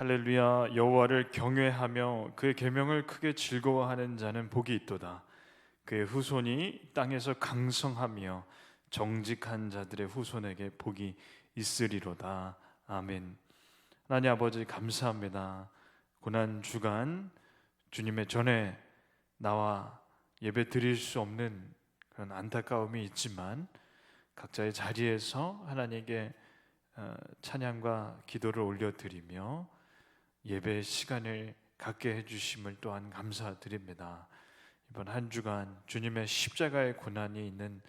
할렐루야 여호와를 경외하며 그의 계명을 크게 즐거워하는 자는 복이 있도다. 그의 후손이 땅에서 강성하며 정직한 자들의 후손에게 복이 있으리로다. 아멘. 하나님 아버지 감사합니다. 고난 주간 주님의 전에 나와 예배 드릴 수 없는 그런 안타까움이 있지만 각자의 자리에서 하나님께 어, 찬양과 기도를 올려드리며 예배 시간을 갖게 해주심을 또한 감사드립니다. 이번 한 주간 주님의 십자가의 고난이 있는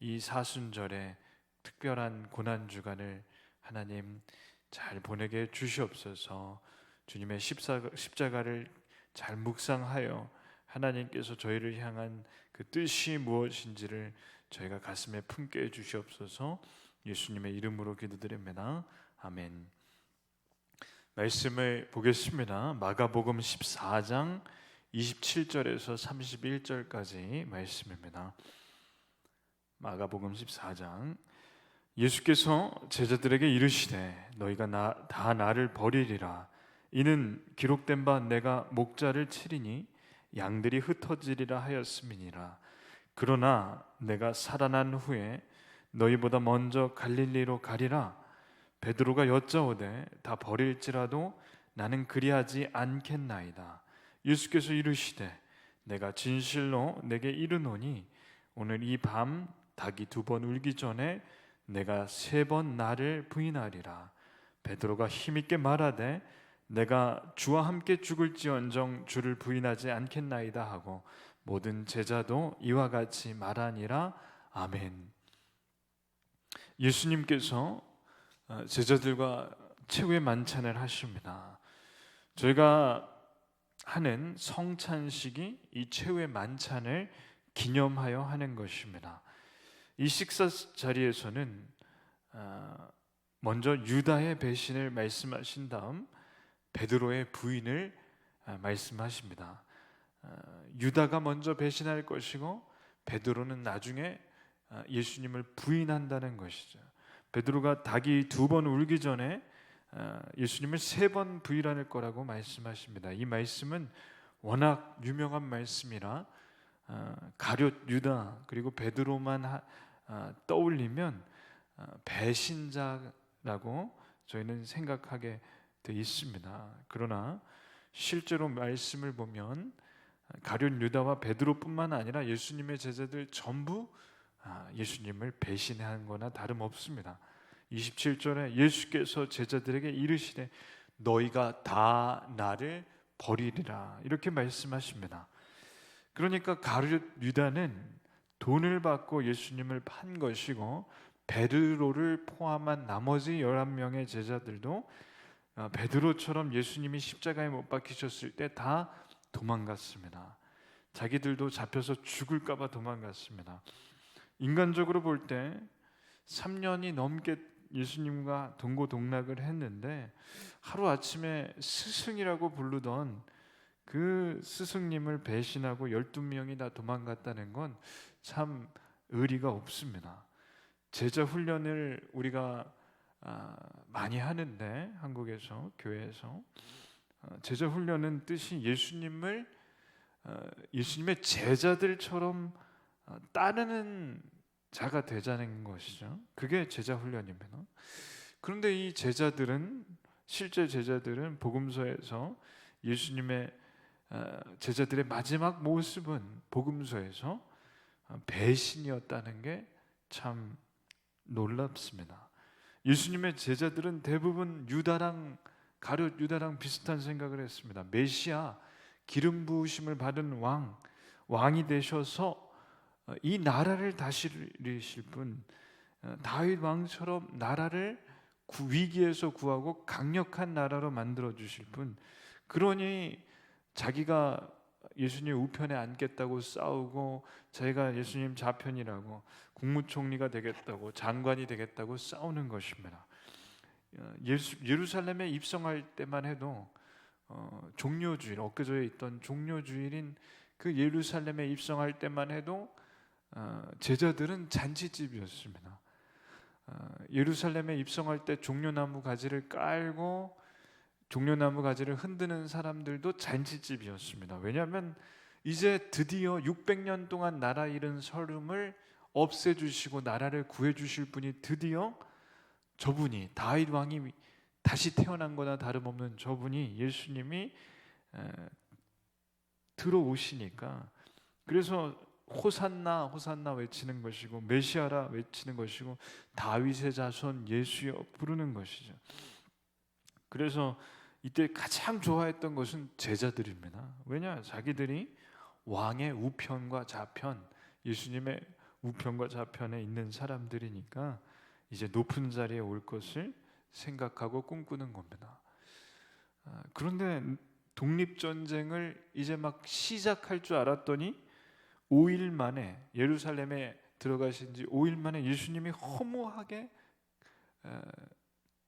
이 사순절에 특별한 고난 주간을 하나님 잘 보내게 주시옵소서. 주님의 십자가를 잘 묵상하여 하나님께서 저희를 향한 그 뜻이 무엇인지를 저희가 가슴에 품게 해 주시옵소서. 예수님의 이름으로 기도드립니다. 아멘. 말씀을 보겠습니다. 마가복음 14장 27절에서 31절까지 말씀입니다. 마가복음 14장 예수께서 제자들에게 이르시되 너희가 나, 다 나를 버리리라 이는 기록된 바 내가 목자를 치리니 양들이 흩어지리라 하였음이니라 그러나 내가 살아난 후에 너희보다 먼저 갈릴리로 가리라 베드로가 여짜오되 다 버릴지라도 나는 그리하지 않겠나이다. 예수께서 이르시되 내가 진실로 내게 이르노니 오늘 이 밤 닭이 두 번 울기 전에 내가 세 번 나를 부인하리라. 베드로가 힘있게 말하되 내가 주와 함께 죽을지언정 주를 부인하지 않겠나이다 하고 모든 제자도 이와 같이 말하니라. 아멘. 예수님께서 어, 제자들과 최후의 만찬을 하십니다. 저희가 하는 성찬식이 이 최후의 만찬을 기념하여 하는 것입니다. 이 식사 자리에서는 어, 먼저 유다의 배신을 말씀하신 다음 베드로의 부인을 어, 말씀하십니다. 유다가 먼저 배신할 것이고 베드로는 나중에 예수님을 부인한다는 것이죠. 베드로가 닭이 두 번 울기 전에 어, 예수님을 세 번 부인할 거라고 말씀하십니다. 이 말씀은 워낙 유명한 말씀이라 어, 가룟 유다 그리고 베드로만 어, 떠올리면 배신자라고 저희는 생각하게 돼 있습니다. 그러나 실제로 말씀을 보면 가룟 유다와 베드로뿐만 아니라 예수님의 제자들 전부 아, 예수님을 배신한 거나 다름없습니다. 27절에 예수께서 제자들에게 이르시되 너희가 다 나를 버리리라 이렇게 말씀하십니다. 그러니까 가룟 유다는 돈을 받고 예수님을 판 것이고 베드로를 포함한 나머지 11명의 제자들도 어, 베드로처럼 예수님이 십자가에 못 박히셨을 때 다 도망갔습니다. 자기들도 잡혀서 죽을까 봐 도망갔습니다. 인간적으로 볼 때 3년이 넘게 예수님과 동고동락을 했는데 하루 아침에 스승이라고 부르던 그 스승님을 배신하고 12명이 다 도망갔다는 건 참 의리가 없습니다. 제자 훈련을 우리가 아, 많이 하는데 한국에서 교회에서 어, 제자 훈련은 뜻이 예수님을 어, 예수님의 제자들처럼 어, 따르는 자가 되자는 것이죠. 그게 제자 훈련입니다. 그런데 이 제자들은 실제 제자들은 복음서에서 예수님의 어, 제자들의 마지막 모습은 복음서에서 어, 배신이었다는 게 참 놀랍습니다. 예수님의 제자들은 대부분 유다랑 가룟 유다랑 비슷한 생각을 했습니다. 메시아 기름 부으심을 받은 왕 왕이 되셔서 어, 이 나라를 다스리실 분 어, 다윗 왕처럼 나라를 위기에서 구하고 강력한 나라로 만들어 주실 분 그러니 자기가 예수님 우편에 앉겠다고 싸우고 자기가 예수님 좌편이라고 국무총리가 되겠다고 장관이 되겠다고 싸우는 것입니다. 어, 예수, 예루살렘에 입성할 때만 해도 어, 종료주일 엊그저에 있던 종료주일인 그 예루살렘에 입성할 때만 해도 어, 제자들은 잔치집이었습니다. 어, 예루살렘에 입성할 때 종려나무 가지를 깔고 종려나무 가지를 흔드는 사람들도 잔치집이었습니다. 왜냐하면 이제 드디어 600년 동안 나라 잃은 서름을 없애주시고 나라를 구해주실 분이 드디어 저분이 다윗 왕이 다시 태어난 거나 다름없는 저분이 예수님이 에, 들어오시니까 그래서 호산나 호산나 외치는 것이고 메시아라 외치는 것이고 다윗의 자손 예수여 부르는 것이죠. 그래서 이때 가장 좋아했던 것은 제자들입니다. 왜냐? 자기들이 왕의 우편과 좌편, 예수님의 우편과 좌편에 있는 사람들이니까 이제 높은 자리에 올 것을 생각하고 꿈꾸는 겁니다. 아, 그런데 독립 전쟁을 이제 막 시작할 줄 알았더니 5일 만에 예루살렘에 들어가신 지 5일 만에 예수님이 허무하게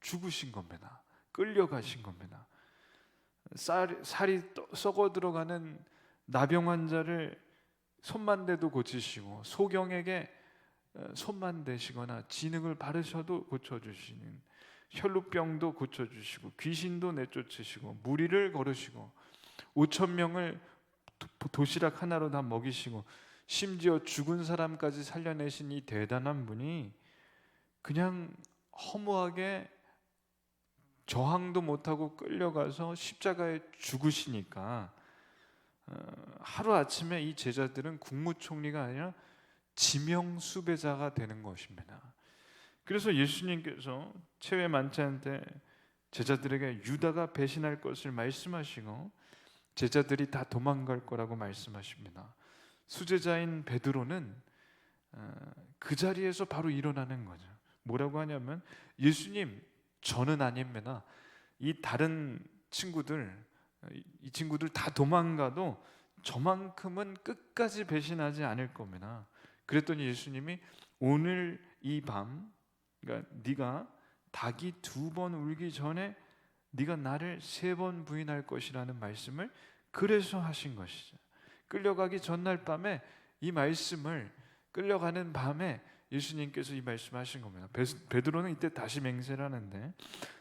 죽으신 겁니다. 끌려가신 겁니다. 쌀, 살이 썩어 들어가는 나병 환자를 손만 대도 고치시고 소경에게 손만 대시거나 진흙을 바르셔도 고쳐주시는 혈루병도 고쳐주시고 귀신도 내쫓으시고 무리를 걸으시고 5천 명을 도시락 하나로 다 먹이시고 심지어 죽은 사람까지 살려내신 이 대단한 분이 그냥 허무하게 저항도 못하고 끌려가서 십자가에 죽으시니까 어, 하루 아침에 이 제자들은 국무총리가 아니라 지명 수배자가 되는 것입니다. 그래서 예수님께서 최후의 만찬 때 제자들에게 유다가 배신할 것을 말씀하시고 제자들이 다 도망갈 거라고 말씀하십니다. 수제자인 베드로는 어, 그 자리에서 바로 일어나는 거죠. 뭐라고 하냐면 예수님 저는 아닙니다. 이 다른 친구들 이 친구들 다 도망가도 저만큼은 끝까지 배신하지 않을 겁니다. 그랬더니 예수님이 오늘 이 밤, 그러니까 네가 닭이 두 번 울기 전에 네가 나를 세 번 부인할 것이라는 말씀을 그래서 하신 것이죠. 끌려가기 전날 밤에 이 말씀을 끌려가는 밤에 예수님께서 이 말씀하신 겁니다. 베 드로는 이때 다시 맹세를 하는데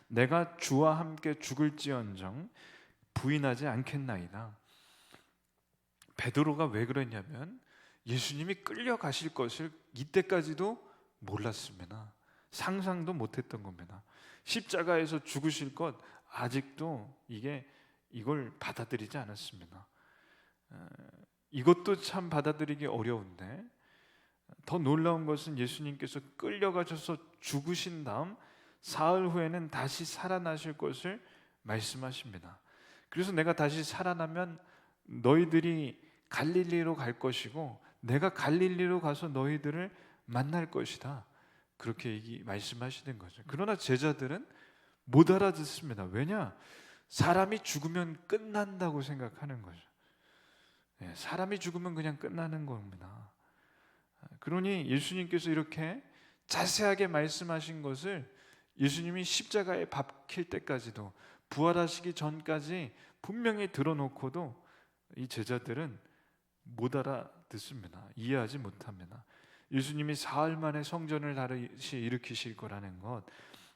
내가 주와 함께 죽을지언정 부인하지 않겠나이다. 베드로가 왜 그랬냐면 예수님이 끌려가실 것을 이때까지도 몰랐습니다. 상상도 못했던 겁니다. 십자가에서 죽으실 것 아직도 이게 이걸 받아들이지 않았습니다. 이것도 참 받아들이기 어려운데 더 놀라운 것은 예수님께서 끌려가셔서 죽으신 다음 사흘 후에는 다시 살아나실 것을 말씀하십니다. 그래서 내가 다시 살아나면 너희들이 갈릴리로 갈 것이고 내가 갈릴리로 가서 너희들을 만날 것이다. 그렇게 말씀하시는 거죠. 그러나 제자들은 못 알아듣습니다. 왜냐? 사람이 죽으면 끝난다고 생각하는 거죠. 예, 사람이 죽으면 그냥 끝나는 겁니다. 그러니 예수님께서 이렇게 자세하게 말씀하신 것을 예수님이 십자가에 박힐 때까지도 부활하시기 전까지 분명히 들어놓고도 이 제자들은 못 알아듣습니다. 이해하지 못합니다. 예수님이 사흘 만에 성전을 다시 일으키실 거라는 것,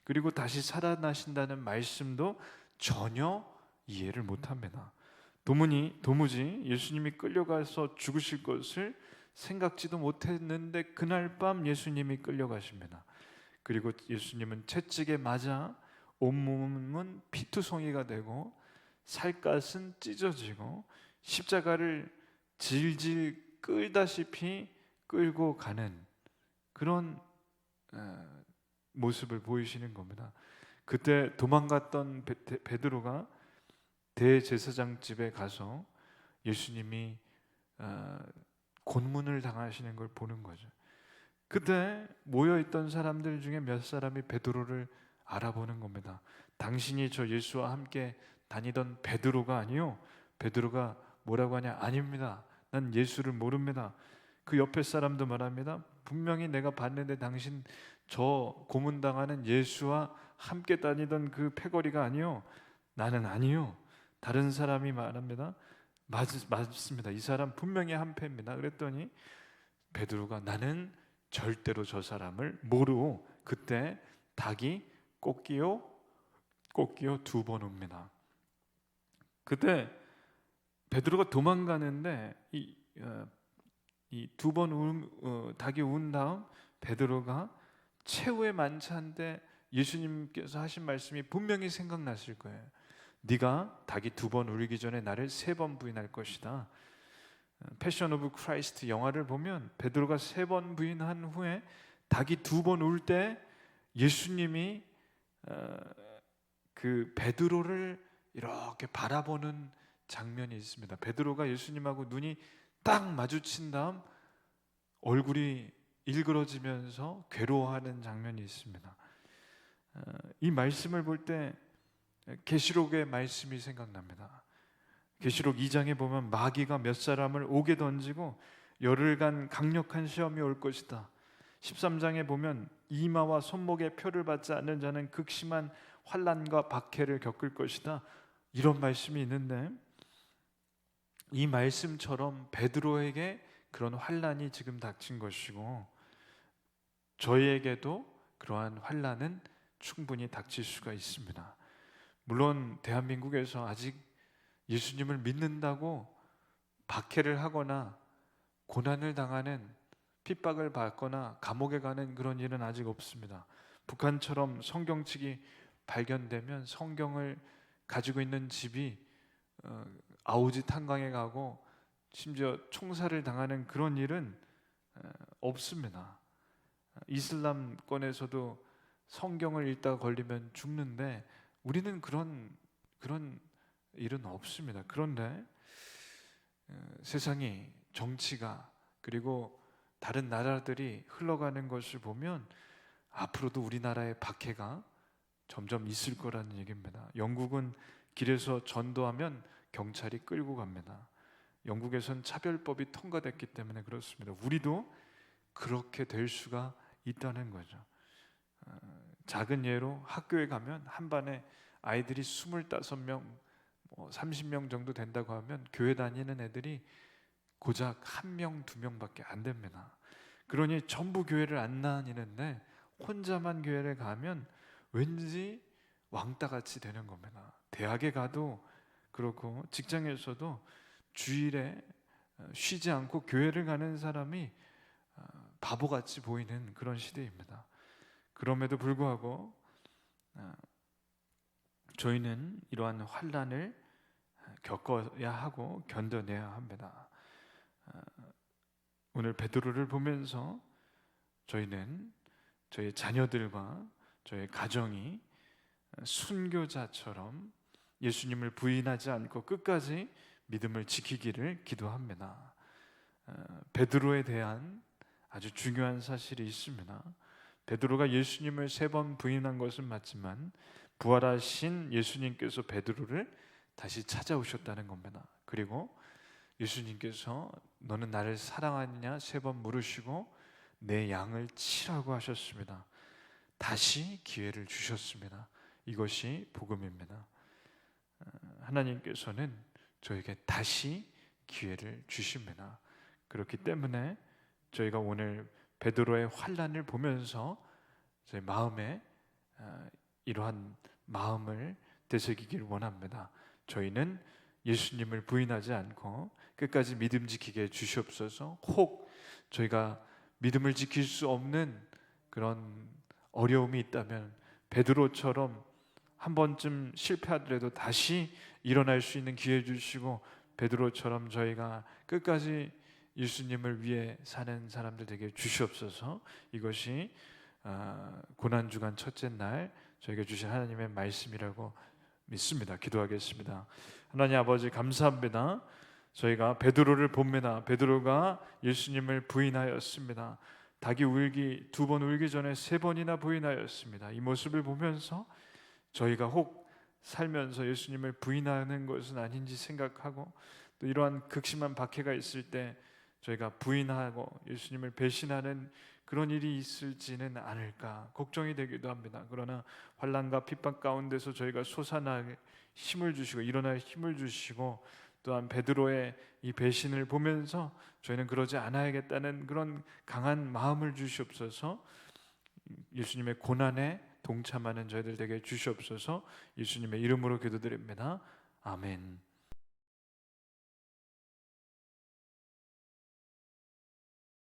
그리고 다시 살아나신다는 말씀도 전혀 이해를 못합니다. 도무니 도무지 예수님이 끌려가서 죽으실 것을 생각지도 못했는데 그날 밤 예수님이 끌려가십니다. 그리고 예수님은 채찍에 맞아 온몸은 피투성이가 되고 살갗은 찢어지고 십자가를 질질 끌다시피 끌고 가는 그런 어, 모습을 보이시는 겁니다. 그때 도망갔던 베드로가 대제사장 집에 가서 예수님이 어, 곤문을 당하시는 걸 보는 거죠. 그때 모여 있던 사람들 중에 몇 사람이 베드로를 알아보는 겁니다. 당신이 저 예수와 함께 다니던 베드로가 아니요. 베드로가 뭐라고 하냐? 아닙니다. 난 예수를 모릅니다. 그 옆에 사람도 말합니다. 분명히 내가 봤는데 당신 저 고문당하는 예수와 함께 다니던 그 패거리가 아니요. 나는 아니요. 다른 사람이 말합니다. 맞, 맞습니다. 이 사람 분명히 한패입니다. 그랬더니 베드로가 나는 절대로 저 사람을 모르고 그때 닭이 꽃기요 꽃기요 두 번 옵니다. 그때 베드로가 도망가는데 이 두번 어, 닭이 운 다음 베드로가 최후의 만찬때 예수님께서 하신 말씀이 분명히 생각났을 거예요. 네가 닭이 두 번 울기 전에 나를 세 번 부인할 것이다. 패션 오브 크라이스트 영화를 보면 베드로가 세 번 부인한 후에 닭이 두 번 울 때 예수님이 어, 그 베드로를 이렇게 바라보는 장면이 있습니다. 베드로가 예수님하고 눈이 딱 마주친 다음 얼굴이 일그러지면서 괴로워하는 장면이 있습니다. 어, 이 말씀을 볼 때 계시록의 말씀이 생각납니다. 계시록 2장에 보면 마귀가 몇 사람을 옥에 던지고 열흘간 강력한 시험이 올 것이다. 13장에 보면 이마와 손목에 표를 받지 않는 자는 극심한 환란과 박해를 겪을 것이다. 이런 말씀이 있는데 이 말씀처럼 베드로에게 그런 환란이 지금 닥친 것이고 저희에게도 그러한 환란은 충분히 닥칠 수가 있습니다. 물론 대한민국에서 아직 예수님을 믿는다고 박해를 하거나 고난을 당하는 핍박을 받거나 감옥에 가는 그런 일은 아직 없습니다. 북한처럼 성경책이 발견되면 성경을 가지고 있는 집이 어, 아우지 탄광에 가고 심지어 총살을 당하는 그런 일은 어, 없습니다. 이슬람권에서도 성경을 읽다가 걸리면 죽는데 우리는 그런 그런 일은 없습니다. 그런데 어, 세상이 정치가 그리고 다른 나라들이 흘러가는 것을 보면 앞으로도 우리나라의 박해가 점점 있을 거라는 얘기입니다. 영국은 길에서 전도하면 경찰이 끌고 갑니다. 영국에선 차별법이 통과됐기 때문에 그렇습니다. 우리도 그렇게 될 수가 있다는 거죠. 어, 작은 예로 학교에 가면 한 반에 아이들이 25명, 뭐 30명 정도 된다고 하면 교회 다니는 애들이 고작 한 명, 두 명밖에 안 됩니다. 그러니 전부 교회를 안 다니는데 혼자만 교회를 가면 왠지 왕따 같이 되는 겁니다. 대학에 가도 그렇고 직장에서도 주일에 어, 쉬지 않고 교회를 가는 사람이 어, 바보같이 보이는 그런 시대입니다. 그럼에도 불구하고 어, 저희는 이러한 환란을 겪어야 하고 견뎌내야 합니다. 오늘 베드로를 보면서 저희는 저희 자녀들과 저희 가정이 순교자처럼 예수님을 부인하지 않고 끝까지 믿음을 지키기를 기도합니다. 베드로에 대한 아주 중요한 사실이 있습니다. 베드로가 예수님을 세 번 부인한 것은 맞지만 부활하신 예수님께서 베드로를 다시 찾아오셨다는 겁니다. 그리고 예수님께서 너는 나를 사랑하느냐 세 번 물으시고 내 양을 치라고 하셨습니다. 다시 기회를 주셨습니다. 이것이 복음입니다. 하나님께서는 저에게 다시 기회를 주십니다. 그렇기 때문에 저희가 오늘 베드로의 환란을 보면서 저희 마음에 어, 이러한 마음을 되새기기를 원합니다. 저희는 예수님을 부인하지 않고 끝까지 믿음 지키게 주시옵소서. 혹 저희가 믿음을 지킬 수 없는 그런 어려움이 있다면 베드로처럼 한 번쯤 실패하더라도 다시 일어날 수 있는 기회 주시고 베드로처럼 저희가 끝까지 예수님을 위해 사는 사람들 되게 주시옵소서. 이것이 아, 고난 주간 첫째 날 저에게 주신 하나님의 말씀이라고 믿습니다. 기도하겠습니다. 하나님 아버지 감사합니다. 저희가 베드로를 봅니다. 베드로가 예수님을 부인하였습니다. 닭이 울기 두 번 울기 전에 세 번이나 부인하였습니다. 이 모습을 보면서 저희가 혹 살면서 예수님을 부인하는 것은 아닌지 생각하고 또 이러한 극심한 박해가 있을 때 저희가 부인하고 예수님을 배신하는 그런 일이 있을지는 않을까 걱정이 되기도 합니다. 그러나 환란과 핍박 가운데서 저희가 솟아날 힘을 주시고 일어날 힘을 주시고 또한 베드로의 이 배신을 보면서 저희는 그러지 않아야겠다는 그런 강한 마음을 주시옵소서. 예수님의 고난에 동참하는 저희들 에게 주시옵소서. 예수님의 이름으로 기도드립니다. 아멘.